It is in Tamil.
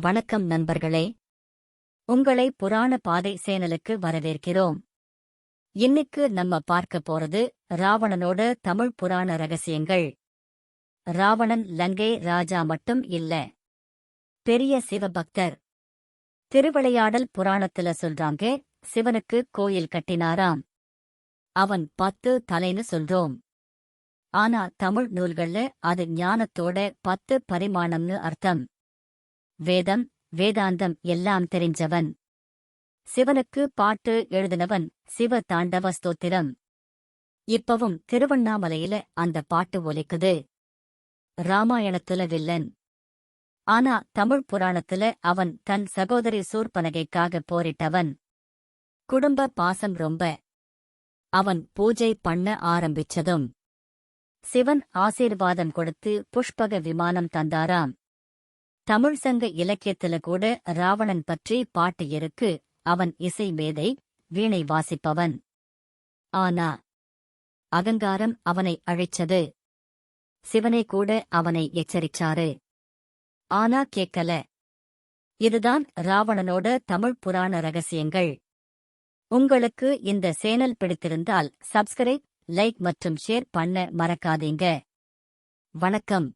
வணக்கம் நண்பர்களே. உங்களை புராண பாதை சேனலுக்கு வரவேற்கிறோம். இன்னைக்கு நம்ம பார்க்க போறது ராவணனோட தமிழ் புராண ரகசியங்கள். ராவணன் லங்கை ராஜா மட்டும் இல்ல. பெரிய சிவபக்தர். திருவிளையாடல் புராணத்துல சொல்றாங்க சிவனுக்கு கோயில் கட்டினாராம். அவன் பத்து தலைன்னு சொல்றோம். ஆனா தமிழ் நூல்கள்ல அது ஞானத்தோட பத்து பரிமாணம்னு அர்த்தம். வேதம் வேதாந்தம் எல்லாம் தெரிஞ்சவன். சிவனுக்கு பாட்டு எழுதினவன் சிவ தாண்டவ ஸ்தோத்திரம். இப்பவும் திருவண்ணாமலையில அந்த பாட்டு ஒலிக்குது. ராமாயணத்துல வில்லன். ஆனா தமிழ் புராணத்துல அவன் தன் சகோதரி சூர்பனகைக்காக போரிட்டவன். குடும்ப பாசம் ரொம்ப. அவன் பூஜை பண்ண ஆரம்பிச்சதும். சிவன் ஆசீர்வாதம் கொடுத்து புஷ்பக விமானம் தந்தாராம். தமிழ் சங்க இலக்கியத்துல கூட ராவணன் பற்றி பாட்டு இருக்கு. அவன் இசை மேதை வீணை வாசிப்பவன். ஆனா அகங்காரம் அவனை அழைச்சது. சிவனை கூட அவனை எச்சரிச்சாரு. ஆனா கேட்கல இதுதான் ராவணனோட தமிழ் புராண ரகசியங்கள். உங்களுக்கு இந்த சேனல் பிடித்திருந்தால் சப்ஸ்கிரைப் லைக் மற்றும் ஷேர் பண்ண மறக்காதீங்க. வணக்கம்.